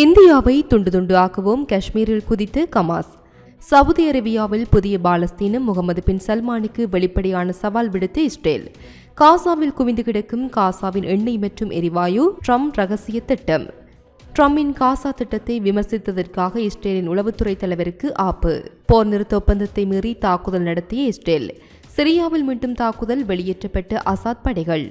இந்தியாவை துண்டு துண்டு ஆக்குவோம் காஷ்மீரில் குதித்து கமாஸ். சவுதி அரேபியாவில் புதிய பாலஸ்தீனம் முகமது பின் சல்மானுக்கு வெளிப்படையான சவால் விடுத்து இஸ்ரேல். காசாவில் குவிந்து கிடக்கும் காசாவின் எண்ணெய் மற்றும் எரிவாயு ட்ரம்ப் ரகசிய திட்டம். ட்ரம்பின் காசா திட்டத்தை விமர்சித்ததற்காக இஸ்ரேலின் உளவுத்துறை தலைவருக்கு ஆப்பு. போர் நிறுத்த ஒப்பந்தத்தை மீறி தாக்குதல் நடத்திய இஸ்ரேல். சிரியாவில் மீண்டும் தாக்குதல் வெளியேற்றப்பட்ட அசாத் படைகள்.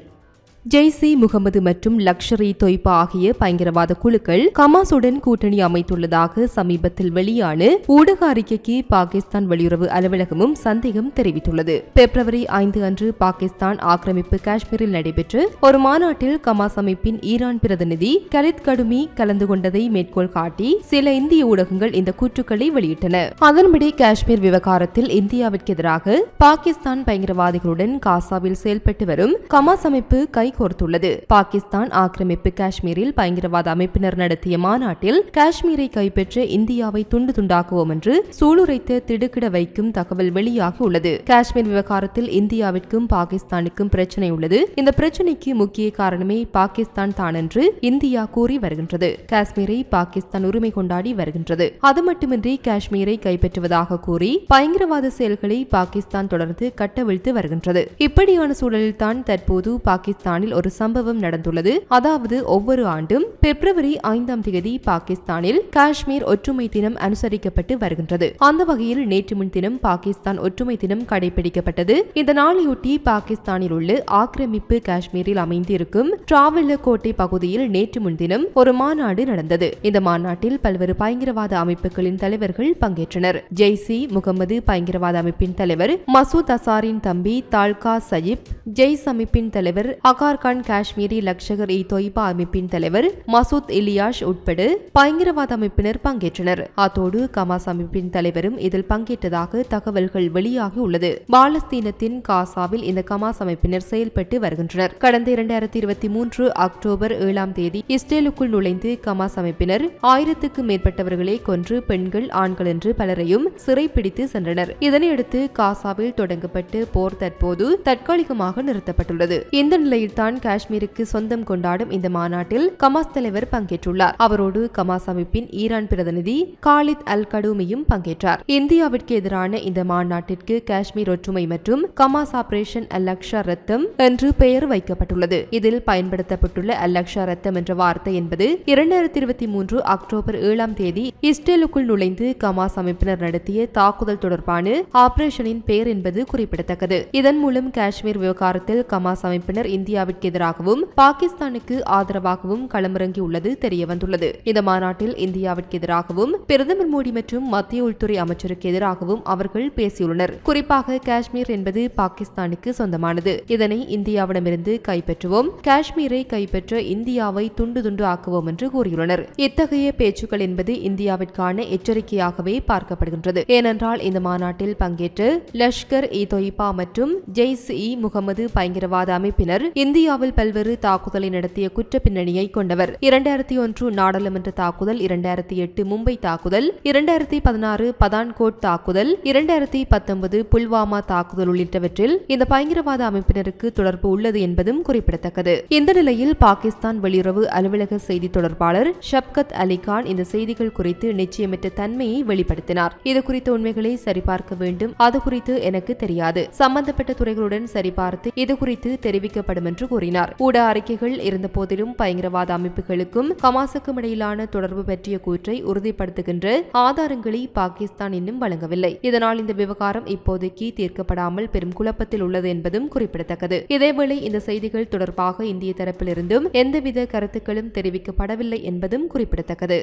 ஜெய்சி முகமது மற்றும் லக்ஷர் இ தொய்பா ஆகிய பயங்கரவாத குழுக்கள் கமாசுடன் கூட்டணி அமைத்துள்ளதாக சமீபத்தில் வெளியான ஊடக அறிக்கைக்கு பாகிஸ்தான் வெளியுறவு அலுவலகமும் சந்தேகம் தெரிவித்துள்ளது. பிப்ரவரி ஐந்து அன்று பாகிஸ்தான் ஆக்கிரமிப்பு காஷ்மீரில் நடைபெற்று ஒரு மாநாட்டில் கமாஸ் அமைப்பின் ஈரான் பிரதிநிதி கலித் கடுமி கலந்து கொண்டதை மேற்கோள் காட்டி சில இந்திய ஊடகங்கள் இந்த கூற்றுக்களை வெளியிட்டன. அதன்படி காஷ்மீர் விவகாரத்தில் இந்தியாவிற்கு எதிராக பாகிஸ்தான் பயங்கரவாதிகளுடன் காசாவில் செயல்பட்டு வரும் கமாஸ் அமைப்பு கை கோர்த்துள்ளது. பாகிஸ்தான் ஆக்கிரமிப்பு காஷ்மீரில் பயங்கரவாத அமைப்பினர் நடத்திய மாநாட்டில் காஷ்மீரை கைப்பற்ற இந்தியாவை துண்டு துண்டாக்குவோம் என்று சூளுரைத்து திடுக்கிட வைக்கும் தகவல் வெளியாகியுள்ளது. காஷ்மீர் விவகாரத்தில் இந்தியாவிற்கும் பாகிஸ்தானுக்கும் பிரச்சனை உள்ளது. இந்த பிரச்சனைக்கு முக்கிய காரணமே பாகிஸ்தான் தான் என்று இந்தியா கூறி வருகின்றது. காஷ்மீரை பாகிஸ்தான் உரிமை கொண்டாடி வருகின்றது. அது மட்டுமின்றி காஷ்மீரை கைப்பற்றுவதாக கூறி பயங்கரவாத செயல்களை பாகிஸ்தான் தொடர்ந்து கட்டவிழ்த்து வருகின்றது. இப்படியான சூழலில்தான் தற்போது பாகிஸ்தானில் பாகிஸ்தானில் ஒரு சம்பவம் நடந்துள்ளது. அதாவது ஒவ்வொரு ஆண்டும் பிப்ரவரி ஐந்தாம் தேதி பாகிஸ்தானில் காஷ்மீர் ஒற்றுமை தினம் அனுசரிக்கப்பட்டு வருகின்றது. அந்த வகையில் நேற்று முன்தினம் பாகிஸ்தான் ஒற்றுமை தினம் கடைபிடிக்கப்பட்டது. இந்த நாளையொட்டி பாகிஸ்தானில் உள்ள ஆக்கிரமிப்பு காஷ்மீரில் அமைந்திருக்கும் டிராவெல்ல கோட்டை பகுதியில் நேற்று முன்தினம் ஒரு மாநாடு நடந்தது. இந்த மாநாட்டில் பல்வேறு பயங்கரவாத அமைப்புகளின் தலைவர்கள் பங்கேற்றனர். ஜெய்சி முகமது பயங்கரவாத அமைப்பின் தலைவர் மசூத் அசாரின் தம்பி தால்கா சயிப் ஜெய்ஸ் அமைப்பின் தலைவர் அகார் கான் காஷ்மீரி லக்ஷகர் இ தொய்பா அமைப்பின் தலைவர் மசூத் இலியாஷ் உட்பட பயங்கரவாத அமைப்பினர் பங்கேற்றனர். அத்தோடு கமாஸ் அமைப்பின் தலைவரும் இதில் பங்கேற்றதாக தகவல்கள் வெளியாகி உள்ளது. பாலஸ்தீனத்தின் காசாவில் இந்த கமாஸ் அமைப்பினர் செயல்பட்டு வருகின்றனர். கடந்த இரண்டாயிரத்தி இருபத்தி மூன்று அக்டோபர் ஏழாம் தேதி இஸ்ரேலுக்குள் நுழைந்து கமாஸ் அமைப்பினர் ஆயிரத்துக்கு மேற்பட்டவர்களை கொன்று பெண்கள் ஆண்கள் என்று பலரையும் சிறைப்பிடித்து சென்றனர். இதனையடுத்து காசாவில் தொடங்கப்பட்டு போர் தற்போது தற்காலிகமாக நிறுத்தப்பட்டுள்ளது. இந்த நிலையில்தான் காஷ்மீருக்கு சொந்தம் கொண்டாடும் இந்த மாநாட்டில் கமாஸ் தலைவர் பங்கேற்றுள்ளார். அவரோடு கமாஸ் அமைப்பின் ஈரான் பிரதிநிதி காலித் அல் கடூமியும் பங்கேற்றார். இந்தியாவிற்கு எதிரான இந்த மாநாட்டிற்கு காஷ்மீர் ஒற்றுமை மற்றும் கமாஸ் ஆபரேஷன் அல்லக்ஷா ரத்தம் என்று பெயர் வைக்கப்பட்டுள்ளது. இதில் பயன்படுத்தப்பட்டுள்ள அல்லக்ஷா ரத்தம் என்ற வார்த்தை என்பது இரண்டாயிரத்தி இருபத்தி மூன்று அக்டோபர் ஏழாம் தேதி இஸ்ரேலுக்குள் நுழைந்து கமாஸ் அமைப்பினர் நடத்திய தாக்குதல் தொடர்பான ஆபரேஷனின் பெயர் என்பது குறிப்பிடத்தக்கது. இதன் மூலம் காஷ்மீர் விவகாரத்தில் கமாஸ் அமைப்பினர் இந்தியாவிற்கு இந்தியாவிற்கு எதிராகவும் பாகிஸ்தானுக்கு ஆதரவாகவும் களமிறங்கியுள்ளது தெரியவந்துள்ளது. இந்த மாநாட்டில் இந்தியாவிற்கு எதிராகவும் பிரதமர் மோடி மற்றும் மத்திய உள்துறை அமைச்சருக்கு எதிராகவும் அவர்கள் பேசியுள்ளனர். குறிப்பாக காஷ்மீர் என்பது பாகிஸ்தானுக்கு சொந்தமானது. இதனை இந்தியாவிடமிருந்து கைப்பற்றுவோம். காஷ்மீரை கைப்பற்ற இந்தியாவை துண்டு துண்டு ஆக்குவோம் என்று கூறியுள்ளனர். இத்தகைய பேச்சுக்கள் என்பது இந்தியாவிற்கான எச்சரிக்கையாகவே பார்க்கப்படுகின்றது. ஏனென்றால் இந்த மாநாட்டில் பங்கேற்று லஷ்கர் இ தொய்பா மற்றும் ஜெய்ஸ் இ முகமது பயங்கரவாத அமைப்பினர் இந்த இந்தியாவில் பல்வேறு தாக்குதலை நடத்திய குற்ற பின்னணியை கொண்டவர். இரண்டாயிரத்தி ஒன்று நாடாளுமன்ற தாக்குதல் இரண்டாயிரத்தி எட்டு மும்பை தாக்குதல் இரண்டாயிரத்தி பதினாறு பதான்கோட் தாக்குதல் இரண்டாயிரத்தி பத்தொன்பது புல்வாமா தாக்குதல் உள்ளிட்டவற்றில் இந்த பயங்கரவாத அமைப்பினருக்கு தொடர்பு உள்ளது என்பதும் குறிப்பிடத்தக்கது. இந்த நிலையில் பாகிஸ்தான் வெளியுறவு அலுவலக செய்தி தொடர்பாளர் ஷப்கத் அலிகான் இந்த செய்திகள் குறித்து நிச்சயமற்ற தன்மையை வெளிப்படுத்தினார். இது குறித்த உண்மைகளை சரிபார்க்க வேண்டும். அது குறித்து எனக்கு தெரியாது. சம்பந்தப்பட்ட துறைகளுடன் சரிபார்த்து இது குறித்து தெரிவிக்கப்படும் என்று கூறினார். ஊட அறிக்கைகள் இருந்த போதிலும் பயங்கரவாத அமைப்புகளுக்கும் கமாசுக்கும் இடையிலான தொடர்பு பற்றிய கூற்றை உறுதிப்படுத்துகின்ற ஆதாரங்களை பாகிஸ்தான் இன்னும் வழங்கவில்லை. இதனால் இந்த விவகாரம் இப்போதைக்கு தீர்க்கப்படாமல் பெரும் குழப்பத்தில் உள்ளது என்பதும் குறிப்பிடத்தக்கது. இதேவேளை இந்த செய்திகள் தொடர்பாக இந்திய தரப்பிலிருந்தும் எந்தவித கருத்துக்களும் தெரிவிக்கப்படவில்லை என்பதும் குறிப்பிடத்தக்கது.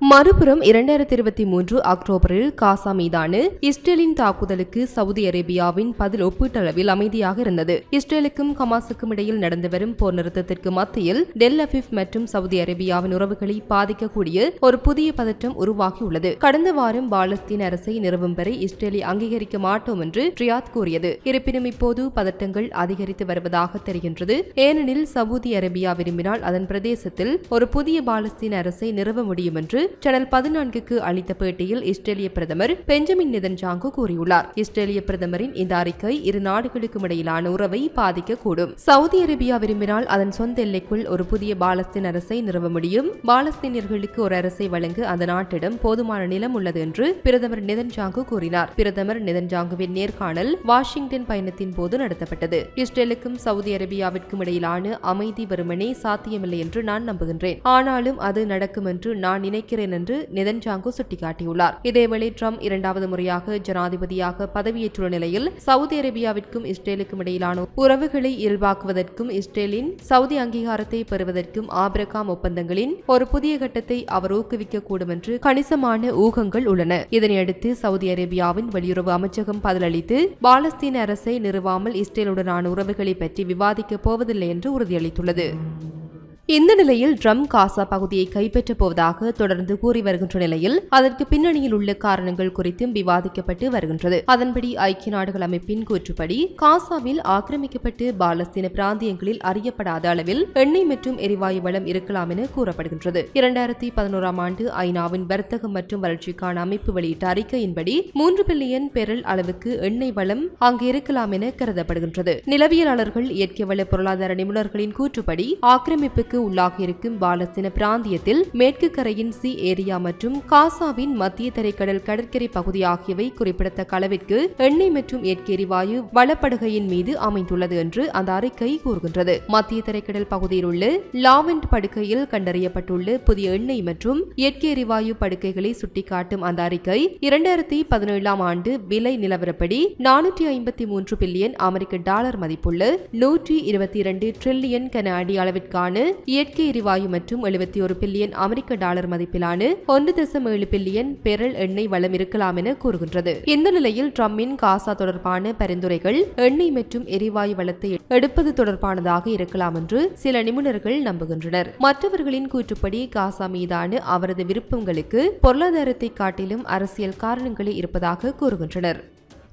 மறுபுறம் இரண்டாயிரத்தி இருபத்தி மூன்று அக்டோபரில் காசா மீதான இஸ்ரேலின் தாக்குதலுக்கு சவுதி அரேபியாவின் பதில் ஒப்பீட்டளவில் அமைதியாக இருந்தது. இஸ்ரேலுக்கும் ஹமாஸுக்கும் இடையில் நடந்து வரும் போர் நிறுத்தத்திற்கு மத்தியில் டெல் அபிப் மற்றும் சவுதி அரேபியாவின் உறவுகளை பாதிக்கக்கூடிய ஒரு புதிய பதற்றம் உருவாகியுள்ளது. கடந்த வாரம் பாலஸ்தீன் அரசை நிறுவும் வரை இஸ்ரேலை அங்கீகரிக்க மாட்டோம் என்று ரியாத் கூறியது. இருப்பினும் இப்போது பதட்டங்கள் அதிகரித்து வருவதாக தெரிகின்றது. ஏனெனில் சவுதி அரேபியா விரும்பினால் அதன் பிரதேசத்தில் ஒரு புதிய பாலஸ்தீன் அரசை நிறுவ முடியும் என்று சேனல் பதினான்குக்கு அளித்த பேட்டியில் இஸ்ரேலிய பிரதமர் பெஞ்சமின் நெதன்ஜாங்கு கூறியுள்ளார். இஸ்ரேலிய பிரதமரின் இந்த அறிக்கை இரு நாடுகளுக்கும் இடையிலான உறவை பாதிக்கக்கூடும். சவுதி அரேபியா விரும்பினால் அதன் சொந்த எல்லைக்குள் ஒரு புதிய பாலஸ்தீன் அரசை நிறுவ முடியும். பாலஸ்தீனியர்களுக்கு ஒரு அரசை வழங்க அந்த நாட்டிடம் போதுமான நிலம் உள்ளது என்று பிரதமர் நெதன்ஜாங்கு கூறினார். பிரதமர் நெதன்ஜாங்குவின் நேர்காணல் வாஷிங்டன் பயணத்தின் போது நடத்தப்பட்டது. இஸ்ரேலுக்கும் சவுதி அரேபியாவிற்கும் இடையிலான அமைதி வெறுமனே சாத்தியமில்லை என்று நான் நம்புகின்றேன். ஆனாலும் அது நடக்கும் என்று நான் நினைக்கிறேன். என்று நெதன்ஜாங்கு சுட்டிக்காட்டியுள்ளார். இதேவேளை ட்ரம்ப் இரண்டாவது முறையாக ஜனாதிபதியாக பதவியேற்றுள்ள நிலையில் சவுதி அரேபியாவிற்கும் இஸ்ரேலுக்கும் இடையிலான உறவுகளை இயல்பாக்குவதற்கும் இஸ்ரேலின் சவுதி அங்கீகாரத்தை பெறுவதற்கும் ஆபிரகாம் ஒப்பந்தங்களின் ஒரு புதிய கட்டத்தை அவர் ஊக்குவிக்கக்கூடும் என்று கணிசமான ஊகங்கள் உள்ளன. இதனையடுத்து சவுதி அரேபியாவின் வெளியுறவு அமைச்சகம் பதிலளித்து பாலஸ்தீன அரசை நிறுவாமல் இஸ்ரேலுடனான உறவுகளை பற்றி விவாதிக்கப் போவதில்லை என்று உறுதியளித்துள்ளது. இந்த நிலையில் ட்ரம் காசா பகுதியை கைப்பற்றப் போவதாக தொடர்ந்து கூறி வருகின்ற நிலையில் அதற்கு பின்னணியில் உள்ள காரணங்கள் குறித்தும் விவாதிக்கப்பட்டு வருகின்றது. அதன்படி ஐக்கிய நாடுகள் அமைப்பின் கூற்றுப்படி காசாவில் ஆக்கிரமிக்கப்பட்டு பாலஸ்தீன பிராந்தியங்களில் அறியப்படாத அளவில் எண்ணெய் மற்றும் எரிவாயு வளம் இருக்கலாம் என கூறப்படுகின்றது. இரண்டாயிரத்தி பதினோராம் ஆண்டு ஐநாவின் வர்த்தகம் மற்றும் வளர்ச்சிக்கான அமைப்பு வெளியிட்ட அறிக்கையின்படி மூன்று பில்லியன் பெரல் அளவுக்கு எண்ணெய் வளம் அங்கு இருக்கலாம் என கருதப்படுகின்றது. நிலவியலாளர்கள் இயற்கை வள பொருளாதார நிபுணர்களின் கூற்றுப்படி ஆக்கிரமிப்புக்கு உள்ளாகியிருக்கும் பாலஸ்தீன பிராந்தியத்தில் மேற்கு கரையின் சி ஏரியா மற்றும் காசாவின் மத்திய தரைக்கடல் கடற்கரை பகுதி ஆகியவை குறிப்பிடத்தக்க அளவிற்கு எண்ணெய் மற்றும் இயற்கை எரிவாயு வளப்படுகையின் மீது அமைந்துள்ளது என்று அந்த அறிக்கை கூறுகின்றது. மத்திய தரைக்கடல் பகுதியில் உள்ள லாவெண்ட் படுக்கையில் கண்டறியப்பட்டுள்ள புதிய எண்ணெய் மற்றும் இயற்கை எரிவாயு படுக்கைகளை சுட்டிக்காட்டும் அந்த அறிக்கை இரண்டாயிரத்தி பதினேழாம் ஆண்டு விலை நிலவரப்படி நானூற்றி ஐம்பத்தி மூன்று பில்லியன் அமெரிக்க டாலர் மதிப்புள்ள நூற்றி இருபத்தி இரண்டு டிரில்லியன் கனஅடி அளவிற்கான இயற்கை எரிவாயு மற்றும் எழுபத்தி ஒரு பில்லியன் அமெரிக்க டாலர் மதிப்பிலான ஒன்று தசம் ஏழு பில்லியன் பெரல் எண்ணெய் வளம் இருக்கலாம் என கூறுகின்றது. இந்த நிலையில் ட்ரம்பின் காசா தொடர்பான பரிந்துரைகள் எண்ணெய் மற்றும் எரிவாயு வளத்தை எடுப்பது தொடர்பானதாக இருக்கலாம் என்று சில நிபுணர்கள் நம்புகின்றனர். மற்றவர்களின் கூற்றுப்படி காசா மீதான அவரது விருப்பங்களுக்கு பொருளாதாரத்தை காட்டிலும் அரசியல் காரணங்களே இருப்பதாக கூறுகின்றனர்.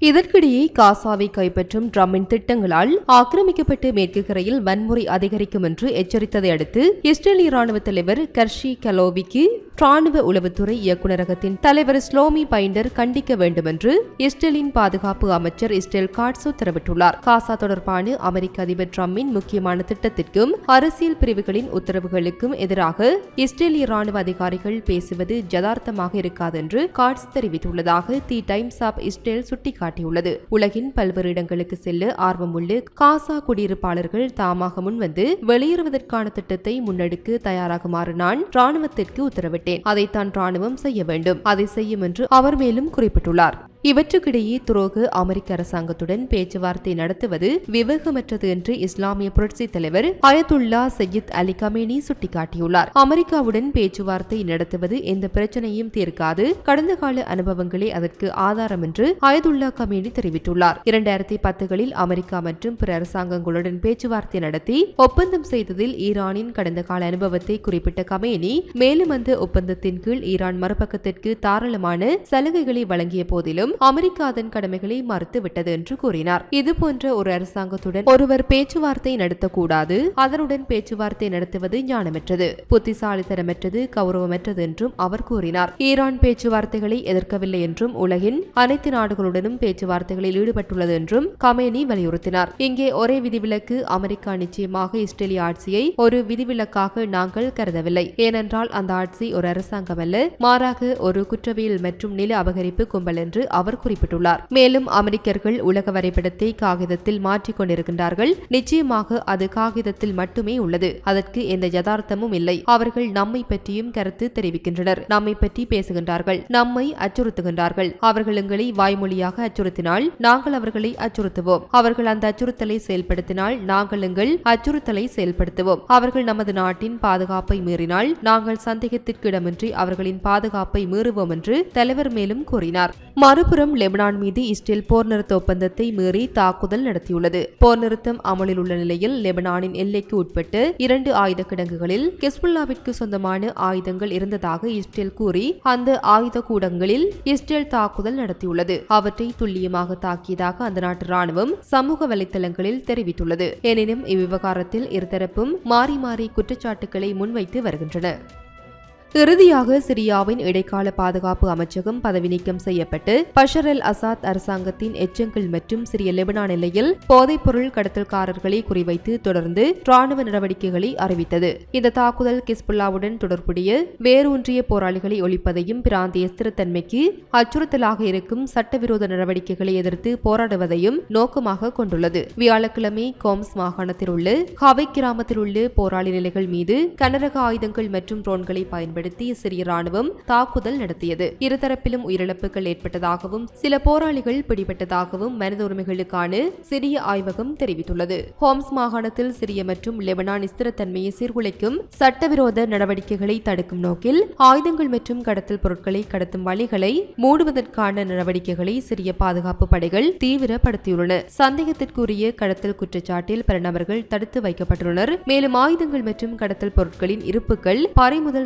இதற்கிடையே காசாவை கைப்பற்றும் ட்ரம்பின் திட்டங்களால் ஆக்கிரமிக்கப்பட்டு மேற்கு கரையில் வன்முறை அதிகரிக்கும் என்று எச்சரித்ததை அடுத்து இஸ்ரேலிய ராணுவ தலைவர் கர்ஷி கலோவிக்கு ராணுவ உளவுத்துறை இயக்குநரகத்தின் தலைவர் ஸ்லோமி பைண்டர் கண்டிக்க வேண்டுமென்று இஸ்ரேலின் பாதுகாப்பு அமைச்சர் இஸ்ரேல் காட்ஸ் உத்தரவிட்டுள்ளார். காசா தொடர்பான அமெரிக்க அதிபர் டிரம்பின் முக்கியமான திட்டத்திற்கும் அரசியல் பிரிவுகளின் உத்தரவுகளுக்கும் எதிராக இஸ்ரேலிய ராணுவ அதிகாரிகள் பேசுவது ஜதார்த்தமாக இருக்காது என்று காட்ஸ் தெரிவித்துள்ளதாக தி டைம்ஸ் ஆப் இஸ்ரேல் சுட்டிக்காட்டியுள்ளது. உலகின் பல்வேறு இடங்களுக்கு செல்ல ஆர்வமுள்ள காசா குடியிருப்பாளர்கள் தாமாக முன்வந்து வெளியேறுவதற்கான திட்டத்தை முன்னெடுக்க தயாராகுமாறு நான் ராணுவத்திற்கு உத்தரவிட்டேன் அதைத்தான் ராணுவம் செய்ய வேண்டும். அதை செய்யும் என்று அவர் மேலும் குறிப்பிட்டுள்ளார். இவற்றுக்கிடையே துரோகு அமெரிக்க அரசாங்கத்துடன் பேச்சுவார்த்தை நடத்துவது விவேகமற்றது என்று இஸ்லாமிய புரட்சி தலைவர் அயதுல்லா சையீத் அலி கமேனி சுட்டிக்காட்டியுள்ளார். அமெரிக்காவுடன் பேச்சுவார்த்தை நடத்துவது எந்த பிரச்சனையும் தீர்க்காது. கடந்த கால அனுபவங்களே அதற்கு ஆதாரம் என்று அயதுல்லா கமேனி தெரிவித்துள்ளார். இரண்டாயிரத்தி பத்துகளில் அமெரிக்கா மற்றும் பிற அரசாங்கங்களுடன் பேச்சுவார்த்தை நடத்தி ஒப்பந்தம் செய்ததில் ஈரானின் கடந்த கால அனுபவத்தை குறிப்பிட்ட கமேனி மேலும் அந்த ஒப்பந்தத்தின் கீழ் ஈரான் மறுபக்கத்திற்கு தாராளமான சலுகைகளை வழங்கிய போதிலும் அமெரிக்கா அதன் கடமைகளை மறுத்துவிட்டது என்று கூறினார். இதுபோன்ற ஒரு அரசாங்கத்துடன் ஒருவர் பேச்சுவார்த்தை நடத்தக்கூடாது. அதனுடன் பேச்சுவார்த்தை நடத்துவது ஞானமற்றது புத்திசாலித்தனமற்றது கௌரவமற்றது என்றும் அவர் கூறினார். ஈரான் பேச்சுவார்த்தைகளை எதிர்க்கவில்லை என்றும் உலகின் அனைத்து நாடுகளுடனும் பேச்சுவார்த்தைகளில் ஈடுபட்டுள்ளது என்றும் கமேனி வலியுறுத்தினார். இங்கே ஒரே விதிவிலக்கு அமெரிக்கா நிச்சயமாக இஸ்ரேலிய ஆட்சியை ஒரு விதிவிலக்காக நாங்கள் கருதவில்லை. ஏனென்றால் அந்த ஆட்சி ஒரு அரசாங்கம் அல்ல மாறாக ஒரு குற்றவியல் மற்றும் நில அபகரிப்பு கும்பல் என்று அவர் குறிப்பிட்டுள்ளார். மேலும் அமெரிக்கர்கள் உலக வரைபடத்தை காகிதத்தில் மாற்றிக் கொண்டிருக்கின்றார்கள். நிச்சயமாக அது காகிதத்தில் மட்டுமே உள்ளது. அதற்கு எந்த யதார்த்தமும் இல்லை. அவர்கள் நம்மை பற்றியும் கருத்து தெரிவிக்கின்றனர். நம்மை பற்றி பேசுகின்றார்கள். நம்மை அச்சுறுத்துகின்றார்கள். அவர்கள் எங்களை வாய்மொழியாக அச்சுறுத்தினால் நாங்கள் அவர்களை அச்சுறுத்துவோம். அவர்கள் அந்த அச்சுறுத்தலை செயல்படுத்தினால் நாங்கள் எங்கள் அச்சுறுத்தலை செயல்படுத்துவோம். அவர்கள் நமது நாட்டின் பாதுகாப்பை மீறினால் நாங்கள் சந்தேகத்திற்கு இடமின்றி அவர்களின் பாதுகாப்பை மீறுவோம் என்று தலைவர் மேலும் கூறினார். மறுபுறம் லெபனான் மீது இஸ்ரேல் போர் நிறுத்த ஒப்பந்தத்தை மீறி தாக்குதல் நடத்தியுள்ளது. போர் நிறுத்தம் அமலில் உள்ள நிலையில் லெபனானின் எல்லைக்கு உட்பட்டு இரண்டு ஆயுத கிடங்குகளில் கெஸ்புல்லாவிற்கு சொந்தமான ஆயுதங்கள் இருந்ததாக இஸ்ரேல் கூறி அந்த ஆயுத கூடங்களில் இஸ்ரேல் தாக்குதல் நடத்தியுள்ளது. அவற்றை துல்லியமாக தாக்கியதாக அந்த நாட்டு ராணுவம் சமூக வலைத்தளங்களில் தெரிவித்துள்ளது. எனினும் இவ்விவகாரத்தில் இருதரப்பும் மாறி மாறி குற்றச்சாட்டுகளை முன்வைத்து வருகின்றன இறுதியாக சிரியாவின் இடைக்கால பாதுகாப்பு அமைச்சகம் பதவி நீக்கம் செய்யப்பட்டு பஷர் அல் அசாத் அரசாங்கத்தின் எச்சங்கள் மற்றும் சிறிய லெபனான் எல்லையில் போதைப்பொருள் கடத்தல்காரர்களை குறிவைத்து தொடர்ந்து ராணுவ நடவடிக்கைகளை அறிவித்தது. இந்த தாக்குதல் கிஸ்புல்லாவுடன் தொடர்புடைய வேரூன்றிய போராளிகளை ஒழிப்பதையும் பிராந்திய ஸ்திரத்தன்மைக்கு அச்சுறுத்தலாக இருக்கும் சட்டவிரோத நடவடிக்கைகளை எதிர்த்து போராடுவதையும் நோக்கமாக கொண்டுள்ளது. வியாழக்கிழமை கோம்ஸ் மாகாணத்தில் உள்ள ஹவை கிராமத்தில் உள்ள போராளி நிலைகள் மீது கனரக ஆயுதங்கள் மற்றும் ட்ரோன்களை பயன்படுத்தி சிறிய ராணுவம் தாக்குதல் நடத்தியது. இருதரப்பிலும் உயிரிழப்புகள் ஏற்பட்டதாகவும் சில போராளிகள் பிடிபட்டதாகவும் மனித உரிமைகளுக்கான சிறிய ஆய்வகம் தெரிவித்துள்ளது. ஹோம்ஸ் மாகாணத்தில் சிறிய மற்றும் லெபனான் ஸ்திரத்தன்மையை சீர்குலைக்கும் சட்டவிரோத நடவடிக்கைகளை தடுக்கும் நோக்கில் ஆயுதங்கள் மற்றும் கடத்தல் பொருட்களை கடத்தும் வழிகளை மூடுவதற்கான நடவடிக்கைகளை சிறிய பாதுகாப்பு படைகள் தீவிரப்படுத்தியுள்ளன. சந்தேகத்திற்குரிய கடத்தல் குற்றச்சாட்டில் பல நபர்கள் தடுத்து வைக்கப்பட்டுள்ளனர். மேலும் ஆயுதங்கள் மற்றும் கடத்தல் பொருட்களின் இருப்புகள் பறிமுதல்